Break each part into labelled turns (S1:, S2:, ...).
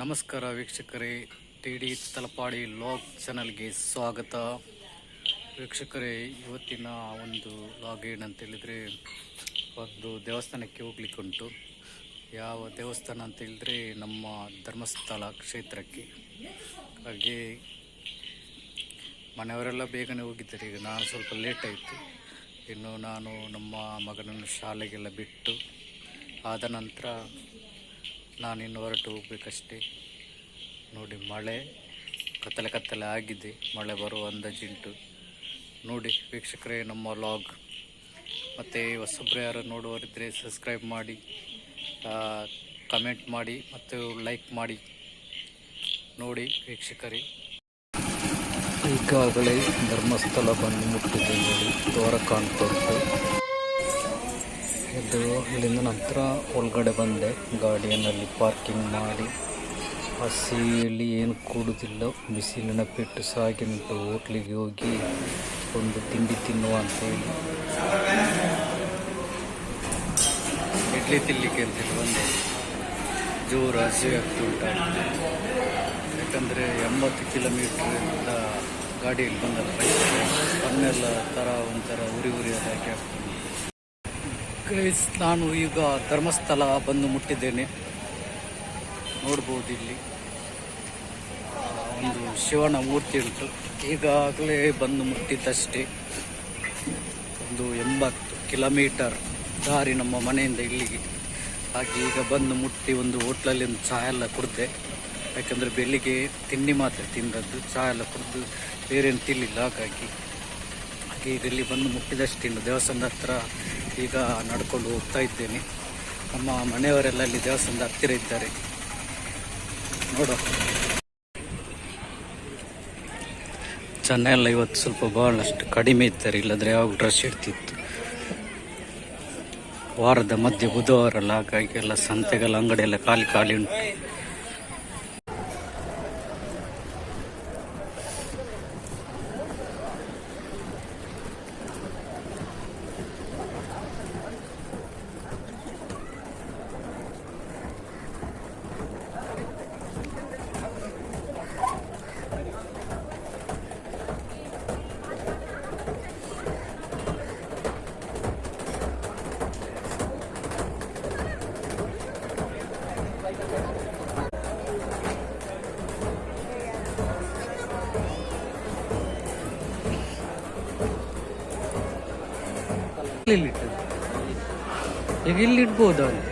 S1: ನಮಸ್ಕಾರ ವೀಕ್ಷಕರೇ T D Talapady log ಚಾನಲ್ಗೆ ಸ್ವಾಗತ. ವೀಕ್ಷಕರೇ, ಇವತ್ತಿನ ಒಂದು ಲಾಗ್ ಏನಂತೇಳಿದರೆ ಒಂದು ದೇವಸ್ಥಾನಕ್ಕೆ ಹೋಗ್ಲಿಕ್ಕೆ ಉಂಟು. ಯಾವ ದೇವಸ್ಥಾನ ಅಂತ ಹೇಳಿದರೆ ನಮ್ಮ ಧರ್ಮಸ್ಥಳ ಕ್ಷೇತ್ರಕ್ಕೆ. ಹಾಗೆ ಮನೆಯವರೆಲ್ಲ ಬೇಗನೆ ಹೋಗಿದ್ದಾರೆ, ಈಗ ನಾನು ಸ್ವಲ್ಪ ಲೇಟ್ ಆಯಿತು. ಇನ್ನು ನಾನು ನಮ್ಮ ಮಗನನ್ನು ಶಾಲೆಗೆಲ್ಲ ಬಿಟ್ಟು ಆದ ನಂತರ ನಾನಿನ್ನು ಹೊರಟು ಹೋಗ್ಬೇಕಷ್ಟೇ. ನೋಡಿ, ಮಳೆ ಕತ್ತಲೆ ಕತ್ತಲೆ ಆಗಿದೆ. ಮಳೆ ಬರುವ ಅಂದಾಜುಂಟು. ನೋಡಿ, ವೀಕ್ಷಕರೇ, ನಮ್ಮ ಲಾಗ್ ಮತ್ತು ಹೊಸೊಬ್ಬರು ಯಾರು ನೋಡುವರಿದ್ದರೆ ಸಬ್ಸ್ಕ್ರೈಬ್ ಮಾಡಿ ಕಮೆಂಟ್ ಮಾಡಿ ಮತ್ತು ಲೈಕ್ ಮಾಡಿ. ನೋಡಿ, ವೀಕ್ಷಕರೇ. ಈಗಾಗಲೇ ಧರ್ಮಸ್ಥಳ ಬಂದು ಮುಟ್ಟಿದೆ ನೋಡಿ ದೂರ ಕಾಣ್ತಾ ಇದು ಇಲ್ಲಿಂದ ನಂತರ ಒಳಗಡೆ ಬಂದೆ. ಗಾಡಿಯನ್ನಲ್ಲಿ ಪಾರ್ಕಿಂಗ್ ಮಾಡಿ. ಹಸಿಯಲ್ಲಿ ಏನು ಕೂಡುವುದಿಲ್ಲ ಬಿಸಿಲಿನ ಪೆಟ್ಟು ಸಾಗಿ ನಿಂತು ಹೋಟ್ಲಿಗೆ ಹೋಗಿ ಒಂದು ತಿಂಡಿ ತಿನ್ನುವ ಅಂತೇಳಿ ಇಡ್ಲಿ ತಿನ್ನಲಿಕ್ಕೆ ಅಂತೇಳಿ ಬಂದೆ. ಜೋರು ಹಸಿವೆ ಆಗ್ತುಂಟು ಯಾಕಂದರೆ ಎಂಬತ್ತು ಕಿಲೋಮೀಟ್ರಿಂದ ಗಾಡಿಯಲ್ಲಿ ಬಂದಲ್ಲ. ಬೈಕ್ ಕಣ್ಣೆಲ್ಲ ಥರ ಒಂಥರ ಉರಿ ಉರಿ ಅದಕ್ಕೆ ಆಗ್ತದೆ ಗೈಸ್ ನಾನು ಈಗ ಧರ್ಮಸ್ಥಳ ಬಂದು ಮುಟ್ಟಿದ್ದೇನೆ. ನೋಡ್ಬೋದು ಇಲ್ಲಿ. ಒಂದು ಶಿವನ ಮೂರ್ತಿ ಉಂಟು. ಈಗಾಗಲೇ ಬಂದು ಮುಟ್ಟಿದ್ದಷ್ಟೇ. ಒಂದು ಎಂಬತ್ತು ಕಿಲೋಮೀಟರ್ ದಾರಿ ನಮ್ಮ ಮನೆಯಿಂದ ಇಲ್ಲಿಗೆ. ಹಾಗೆ ಈಗ ಬಂದು ಮುಟ್ಟಿ ಒಂದು ಹೋಟ್ಲಲ್ಲಿ ಒಂದು ಚಹಾ ಎಲ್ಲ ಕುಡಿದೆ. ಯಾಕಂದರೆ ಬೆಳಿಗ್ಗೆ ತಿಂಡಿ ಮಾತ್ರ ತಿಂದದ್ದು ಚಹಾ ಎಲ್ಲ ಕುಡಿದು ಬೇರೇನು ತಿನ್ನಲಿಲ್ಲ ಹಾಗಾಗಿ ಹಾಗೆ ಇದರಲ್ಲಿ ಬಂದು ಮುಟ್ಟಿದಷ್ಟು ಇನ್ನು ದೇವಸ್ಥಾನದ ಹತ್ರ. ಈಗ ನಡ್ಕೊಂಡು ಹೋಗ್ತಾ ಇದ್ದೇನೆ. ನಮ್ಮ ಮನೆಯವರೆಲ್ಲ ಅಲ್ಲಿ ದೇವಸ್ಥಾನದ ಹತ್ತಿರ ಇದ್ದಾರೆ. ನೋಡು. ಜನ ಎಲ್ಲ ಇವತ್ತು ಸ್ವಲ್ಪ ಬಹಳಷ್ಟು ಕಡಿಮೆ ಇದ್ದಾರೆ. ಇಲ್ಲದ್ರೆ ಯಾವಾಗ ಡ್ರೆಸ್ ಇರ್ತಿತ್ತು ವಾರದ ಮಧ್ಯೆ ಬುಧವಾರ ಅಲ್ಲ ಹಾಗಾಗಿ ಎಲ್ಲ ಸಂತೆಗೆಲ್ಲ ಅಂಗಡಿಯೆಲ್ಲ ಖಾಲಿ ಖಾಲಿ ಉಂಟು. ಇಲ್ಲಿಟ್ಟದ್ದು ಈಗ ಇಲ್ಲಿ ಇಡ್ಬೋದು ಅವನು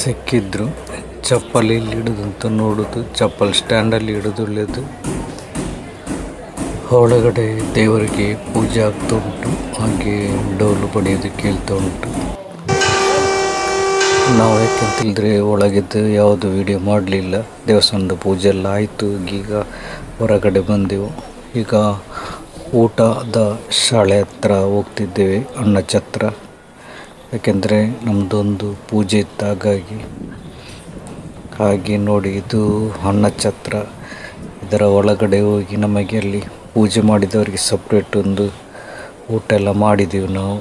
S1: ಸಿಕ್ಕಿದ್ರು, ಚಪ್ಪಲಿ ಇಲ್ಲಿ ಇಡುದಂತ ನೋಡುದು, ಚಪ್ಪಲ್ ಸ್ಟ್ಯಾಂಡಲ್ಲಿ ಹಿಡಿದು ಒಳಗಡೆ ದೇವರಿಗೆ ಪೂಜೆ ಆಗ್ತಾ ಉಂಟು, ಹಾಗೆ ಡೋಲು ಬಡಿಯೋದು ಕೇಳ್ತಾ ಉಂಟು. ನಾವು ಯಾಕೆಂತಿಲ್ದ್ರೆ ಒಳಗಿದ್ದು ಯಾವುದು ವಿಡಿಯೋ ಮಾಡಲಿಲ್ಲ. ದೇವಸ್ಥಾನದ ಪೂಜೆ ಎಲ್ಲ ಆಯಿತು, ಈಗ ಹೊರಗಡೆ ಬಂದೆವು. ಈಗ ಊಟದ ಶಾಲೆ ಹತ್ರ ಹೋಗ್ತಿದ್ದೇವೆ ಅಣ್ಣ ಛತ್ರ ಯಾಕೆಂದರೆ ನಮ್ಮದೊಂದು ಪೂಜೆ ಇತ್ತು ಹಾಗಾಗಿ ಹಾಗೆ ನೋಡಿ, ಇದು ಅಣ್ಣ ಛತ್ರ ಇದರ ಒಳಗಡೆ ಹೋಗಿ ನಮಗೆ ಅಲ್ಲಿ ಪೂಜೆ ಮಾಡಿದವರಿಗೆ ಸಪ್ರೇಟ್ ಒಂದು ಊಟ ಎಲ್ಲ ಮಾಡಿದ್ದೀವಿ ನಾವು.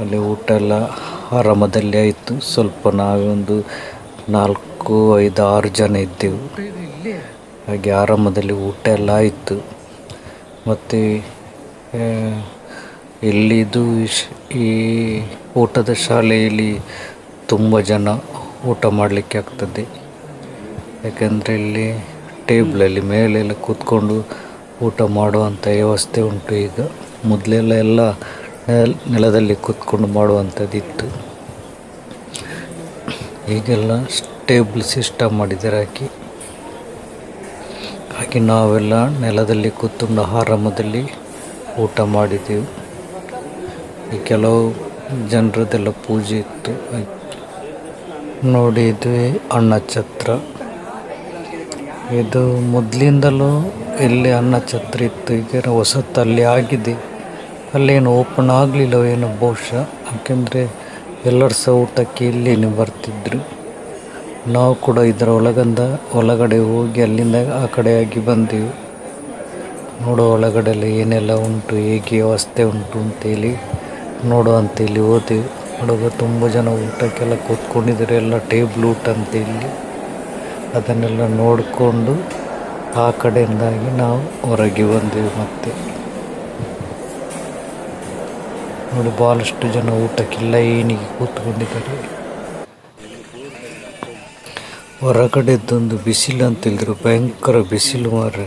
S1: ಅಲ್ಲಿ ಊಟ ಎಲ್ಲ ಆರಾಮದಲ್ಲಿ ಆಯಿತು. ಸ್ವಲ್ಪ ನಾವೇ ಒಂದು ನಾಲ್ಕು, ಐದು, ಆರು ಜನ ಇದ್ದೆವು. ಹಾಗೆ ಆರಂಭದಲ್ಲಿ ಊಟ ಎಲ್ಲ ಆಯಿತು. ಮತ್ತು ಇಲ್ಲಿದು ಈ ಊಟದ ಶಾಲೆಯಲ್ಲಿ ತುಂಬ ಜನ ಊಟ ಮಾಡಲಿಕ್ಕೆ ಆಗ್ತದೆ. ಯಾಕೆಂದರೆ ಇಲ್ಲಿ ಟೇಬ್ಲಲ್ಲಿ ಮೇಲೆಲ್ಲ ಕೂತ್ಕೊಂಡು ಊಟ ಮಾಡುವಂಥ ವ್ಯವಸ್ಥೆ ಉಂಟು ಈಗ. ಮೊದಲೆಲ್ಲ ಎಲ್ಲ ನೆಲ, ನೆಲದಲ್ಲಿ ಕೂತ್ಕೊಂಡು ಮಾಡುವಂಥದ್ದಿತ್ತು. ಈಗೆಲ್ಲ ಟೇಬಲ್ ಸಿಸ್ಟಮ್ ಮಾಡಿದ್ದಾರೆ ಹಾಕಿ ಹಾಗೆ ನಾವೆಲ್ಲ ನೆಲದಲ್ಲಿ ಕೂತ್ಕೊಂಡು ಆರಾಮದಲ್ಲಿ ಊಟ ಮಾಡಿದೆವು. ಈ ಕೆಲವು ಜನರದೆಲ್ಲ ಪೂಜೆ ಇತ್ತು. ನೋಡಿ ಇದುವೇ ಅನ್ನ ಛತ್ರ ಇದು ಮೊದಲಿಂದಲೂ ಇಲ್ಲಿ ಅನ್ನ ಛತ್ರ ಇತ್ತು. ಈಗ ಹೊಸತಲ್ಲಿ ಆಗಿದೆ. ಅಲ್ಲೇನು ಓಪನ್ ಆಗಲಿಲ್ಲ ಏನು ಬಹುಶಃ. ಯಾಕೆಂದರೆ ಎಲ್ಲರೂ ಸಹ ಊಟಕ್ಕೆ ಇಲ್ಲಿ ಬರ್ತಿದ್ರು. ನಾವು ಕೂಡ ಇದರ ಒಳಗಂದ ಒಳಗಡೆ ಹೋಗಿ ಅಲ್ಲಿಂದ ಆ ಕಡೆಯಾಗಿ ಬಂದೆವು. ನೋಡೋ ಒಳಗಡೆ ಎಲ್ಲ ಏನೆಲ್ಲ ಉಂಟು, ಹೇಗೆ ವ್ಯವಸ್ಥೆ ಉಂಟು ಅಂತೇಳಿ ನೋಡು ಅಂತೇಳಿ ಹೋದೆವು. ನೋಡುವಾಗ ತುಂಬ ಜನ ಊಟಕ್ಕೆಲ್ಲ ಕೂತ್ಕೊಂಡಿದ್ದಾರೆ, ಎಲ್ಲ ಟೇಬಲ್ ಊಟ ಅಂತೇಳಿ ಅದನ್ನೆಲ್ಲ ನೋಡಿಕೊಂಡು ಆ ಕಡೆಯಿಂದಾಗಿ ನಾವು ಹೊರಗೆ ಬಂದೆವು ಮತ್ತೆ. ನೋಡಿ ಭಾಳಷ್ಟು ಜನ ಊಟಕ್ಕೆ ಏನಿಗೆ ಕೂತ್ಕೊಂಡಿದ್ದಾರೆ. ಹೊರಗಡೆದ್ದೊಂದು ಬಿಸಿಲು ಅಂತ ಹೇಳಿದ್ರು ಭಯಂಕರ ಬಿಸಿಲು ಮಾರ್ರೆ.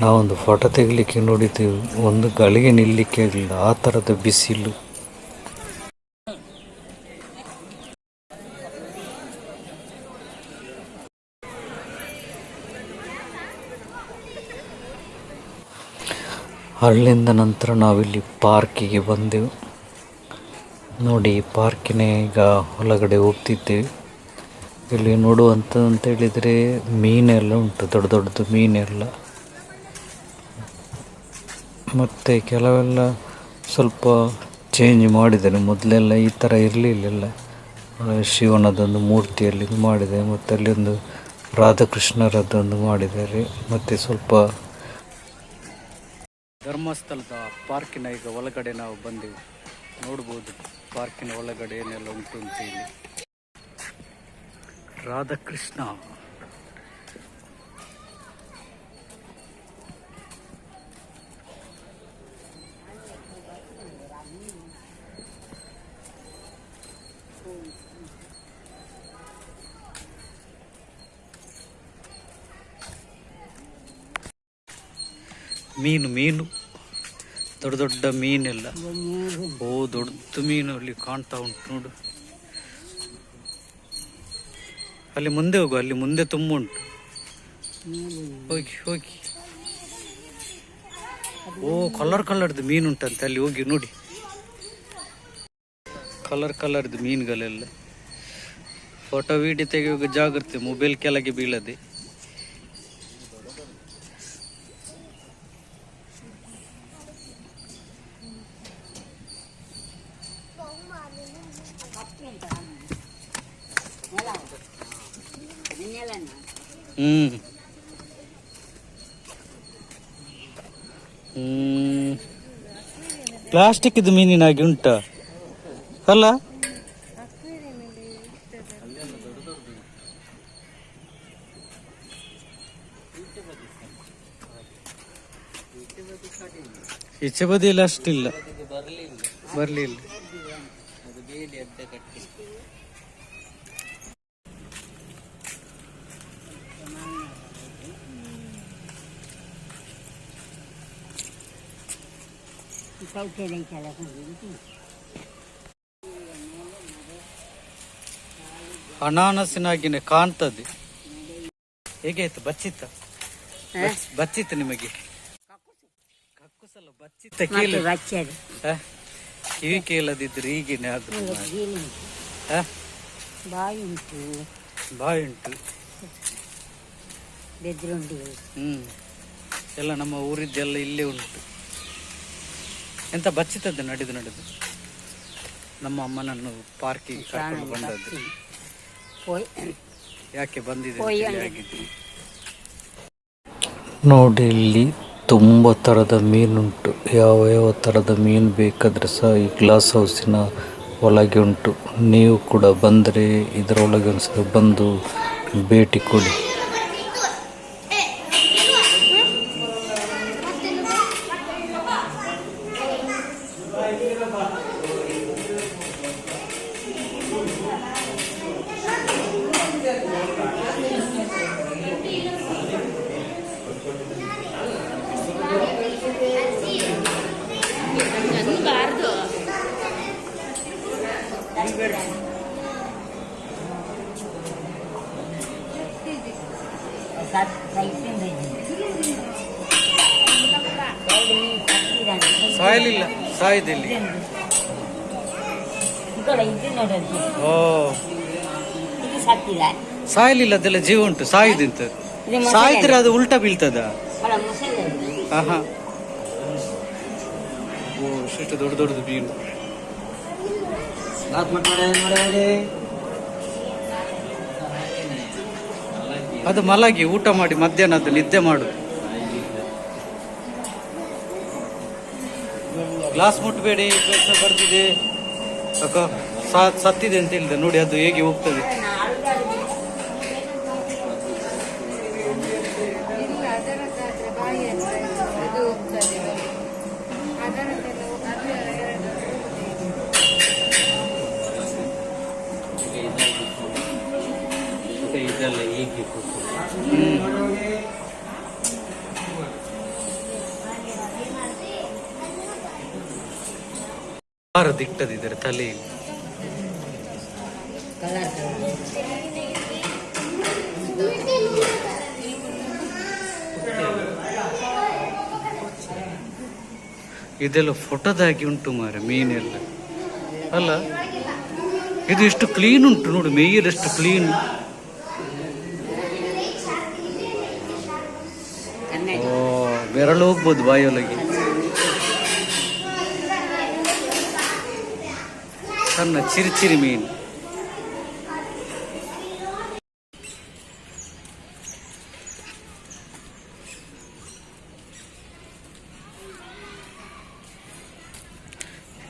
S1: ನಾವೊಂದು ಫೋಟೋ ತೆಗಿಲಿಕ್ಕೆ ನೋಡಿದ್ದೇವೆ, ಒಂದು ಗಳಿಗೆ ನಿಲ್ಲಿಕ್ಕೆ ಆಗಲಿಲ್ಲ, ಆ ಥರದ ಬಿಸಿಲು. ಅಲ್ಲಿಂದ ನಂತರ ನಾವಿಲ್ಲಿ ಪಾರ್ಕಿಗೆ ಬಂದೆವು. ನೋಡಿ, ಪಾರ್ಕಿನ ಈಗ ಹೊಲಗಡೆ ಹೋಗ್ತಿದ್ದೇವೆ. ಇಲ್ಲಿ ನೋಡುವಂತ ಅಂತ ಹೇಳಿದರೆ ಮೀನೆಲ್ಲ ಉಂಟು, ದೊಡ್ಡ ದೊಡ್ಡದು ಮೀನೆಲ್ಲ. ಮತ್ತು ಕೆಲವೆಲ್ಲ ಸ್ವಲ್ಪ ಚೇಂಜ್ ಮಾಡಿದ್ದಾರೆ ಮೊದಲೆಲ್ಲ ಈ ಥರ ಇರಲಿಲ್ಲ ಶಿವನದೊಂದು ಮೂರ್ತಿಯಲ್ಲಿ ಮಾಡಿದೆ, ಮತ್ತು ಅಲ್ಲಿ ಒಂದು ರಾಧಾಕೃಷ್ಣರದ್ದೊಂದು ಮಾಡಿದ್ದಾರೆ. ಮತ್ತು ಸ್ವಲ್ಪ ಧರ್ಮಸ್ಥಳದ ಪಾರ್ಕಿನ ಈಗ ಒಳಗಡೆ ನಾವು ಬಂದೆವು. ನೋಡ್ಬೋದು ಪಾರ್ಕಿನ ಒಳಗಡೆ ಏನೆಲ್ಲ ಉಂಟು ಅಂತ ಹೇಳಿ. ರಾಧಾಕೃಷ್ಣ. ಮೀನು ಮೀನು. ದೊಡ್ಡ ದೊಡ್ಡ ಮೀನೆಲ್ಲ. ಓ ದೊಡ್ಡ ಮೀನು ಅಲ್ಲಿ ಕಾಣ್ತಾ ಉಂಟು ನೋಡು. ಅಲ್ಲಿ ಮುಂದೆ ಹೋಗು, ಅಲ್ಲಿ ಮುಂದೆ ತುಂಬ ಉಂಟು. ಹೋಗಿ ಹೋಗಿ. ಓ ಕಲರ್ ಕಲರ್ದು ಮೀನು ಉಂಟಂತೆ, ಅಲ್ಲಿ ಹೋಗಿ ನೋಡಿ. ಕಲರ್ ಕಲರ್ದು ಮೀನುಗಳೆಲ್ಲ. ಫೋಟೋ ವಿಡಿಯೋ ತೆಗೆಯುವಾಗ ಜಾಗ್ರತೆ ಮೊಬೈಲ್ ಕೆಳಗೆ ಬೀಳದೆ. ಹ್ಮ್ ಹ್ಮ್ ಪ್ಲಾಸ್ಟಿಕ್ ಇದು ಮೀನಿನಾಗಿ ಉಂಟ. ಅಲ್ಲ? ಈಚೆ ಬದಿಯಲ್ಲಿ ಅಷ್ಟಿಲ್ಲ. ಬರ್ಲಿಲ್ಲ. ಅನಾನಸಿನಾಗಿನೇ ಕಾಣ್ತದೆ. ಹೇಗಾಯ್ತು ಬಚ್ಚಿತ್ತ? ಬಚ್ಚಿತ್ತು ಬಚ್ಚಿತ್ತ ನಿಮಗೆ? ಕಕ್ಕುಸಲ್ಲ ಬಚ್ಚಿತ್ತ ಕಿವಿ ಕೇಳದಿದ್ರೆ ಈಗಿನ?
S2: ಬಾಯಿ ಉಂಟು.
S1: ಬಾಯಿ ಉಂಟು. ಹ್ಮ್. ಎಲ್ಲ ನಮ್ಮ ಊರಿದ್ದೆಲ್ಲ ಇಲ್ಲೇ ಉಂಟು. ಎಂತ ಬಚ್ಚಿತದ್ದು ನಡೆದು ನಡೆದು. ನಮ್ಮ ಅಮ್ಮನನ್ನು ಪಾರ್ಕಿಗೆ ಕರ್ಕೊಂಡು ಬಂದದ್ದು. ಯಾಕೆ ಬಂದಿದೆ. ನೋಡಿ ಇಲ್ಲಿ ತುಂಬ ಥರದ ಮೀನುಂಟು. ಯಾವ ಯಾವ ಥರದ ಮೀನು ಬೇಕಾದರೆ ಸಹ ಈ ಗ್ಲಾಸ್ ಹೌಸಿನ ಒಳಗೆ ಉಂಟು. ನೀವು ಕೂಡ ಬಂದರೆ ಇದರೊಳಗೆ ಸಹ ಬಂದು ಭೇಟಿ ಕೊಡಿ. ಸಾಯದಿಲ್ಲಿ.
S2: ಇದು ನೋಡೋದು
S1: ಓ. ಸಾಯಿಲಿಲ್ಲ ಅದೆಲ್ಲ ಜೀವ ಉಂಟು ಸಾಯುದಿಂತ ಸಾಯಿದ್ರೆ ಅದು ಉಲ್ಟಾ ಬೀಳ್ತದ.
S2: ಹಾ
S1: ಹಾ ಓ ಇಷ್ಟು ದೊಡ್ಡ ದೊಡ್ಡದು ಮೀನು ಅದು ಮಲಗಿ ಊಟ ಮಾಡಿ ಮಧ್ಯಾಹ್ನದ ನಿದ್ದೆ ಮಾಡು ಗ್ಲಾಸ್ ಮುಟ್ಟಬೇಡಿ ಬರ್ತಿದೆ. ಸತ್ತಿದೆ ಅಂತ ಹೇಳಿದೆ. ನೋಡಿ, ಅದು ಹೇಗೆ ಹೋಗ್ತದೆ. ದಿಟ್ಟದಿದ್ದಾರೆ ತಲೆಯಲ್ಲಿ
S2: ತಲೆ
S1: ಇದೆಲ್ಲ ಫೋಟೋದಾಗಿ ಉಂಟು ಮಾರೆ, ಮೀನೆಲ್ಲ. ಅಲ್ಲ, ಇದು ಎಷ್ಟು ಕ್ಲೀನ್ ಉಂಟು ನೋಡಿ, ಮೇಯರ್ ಎಷ್ಟು ಕ್ಲೀನ್ ಓ, ಬೆರಳು ಹೋಗ್ಬೋದು ಬಾಯೊಳಗೆ ಸಣ್ಣ ಚಿರಿಚಿರಿ ಮೀನು.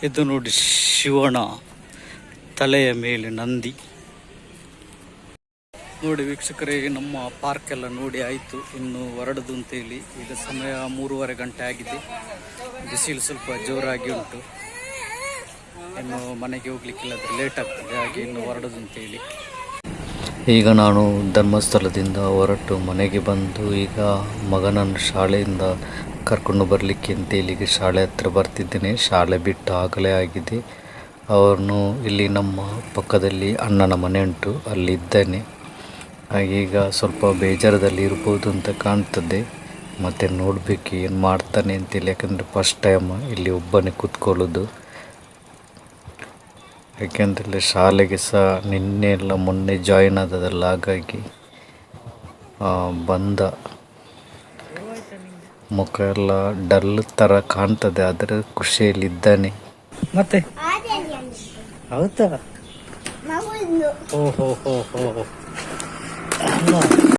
S1: ಇದು ನೋಡಿ ಶಿವಣ ತಲೆಯ ಮೇಲೆ ನಂದಿ. ನೋಡಿ ವೀಕ್ಷಕರಿಗೆ ನಮ್ಮ ಪಾರ್ಕ್ ಎಲ್ಲ ನೋಡಿ ಆಯಿತು. ಇನ್ನು ಹೊರಡದು ಅಂತೇಳಿ ಈಗ ಸಮಯ ಮೂರುವರೆ ಗಂಟೆ ಆಗಿದೆ. ಬಿಸಿಲು ಸ್ವಲ್ಪ ಜೋರಾಗಿ ಉಂಟು. ಇನ್ನು ಮನೆಗೆ ಹೋಗ್ಲಿಕ್ಕಿಲ್ಲಾದ್ರೆ ಲೇಟ್ ಆಗ್ತದೆ. ಹಾಗೆ ಇನ್ನು ಅಂತ ಹೇಳಿ. ಈಗ ನಾನು ಧರ್ಮಸ್ಥಳದಿಂದ ಹೊರಟು ಮನೆಗೆ ಬಂದು ಈಗ ಮಗನನ್ನು ಶಾಲೆಯಿಂದ ಕರ್ಕೊಂಡು ಬರಲಿಕ್ಕೆ ಅಂತ ಈಗ ಶಾಲೆ ಹತ್ರ ಬರ್ತಿದ್ದೇನೆ. ಶಾಲೆ ಬಿಟ್ಟು ಆಗಲೇ ಆಗಿದೆ. ಅವನು ಇಲ್ಲಿ ನಮ್ಮ ಪಕ್ಕದಲ್ಲಿ ಅಣ್ಣನ ಮನೆ ಉಂಟು ಅಲ್ಲಿದ್ದೇನೆ ಹಾಗೀಗ ಸ್ವಲ್ಪ ಬೇಜಾರದಲ್ಲಿ ಇರ್ಬೋದು ಅಂತ ಕಾಣ್ತದೆ. ಮತ್ತು ನೋಡಬೇಕು ಏನು ಮಾಡ್ತಾನೆ ಅಂತೇಳಿ ಯಾಕಂದರೆ ಫಸ್ಟ್ ಟೈಮ್ ಇಲ್ಲಿ ಒಬ್ಬನೇ ಕೂತ್ಕೊಳ್ಳೋದು. ಯಾಕೆಂದರೆ ಶಾಲೆಗೆ ಸಹ ನಿನ್ನೆ ಎಲ್ಲ ಮೊನ್ನೆ ಜಾಯಿನ್ ಆದದಲ್ಲ ಹಾಗಾಗಿ ಬಂದ. ಮುಖ ಎಲ್ಲ ಡಲ್ ಥರ ಕಾಣ್ತದೆ ಆದರೆ ಖುಷಿಯಲ್ಲಿದ್ದಾನೆ ಮತ್ತೆ? ಹೌದಾ? ಓಹೋ ಹೋ ಹೋ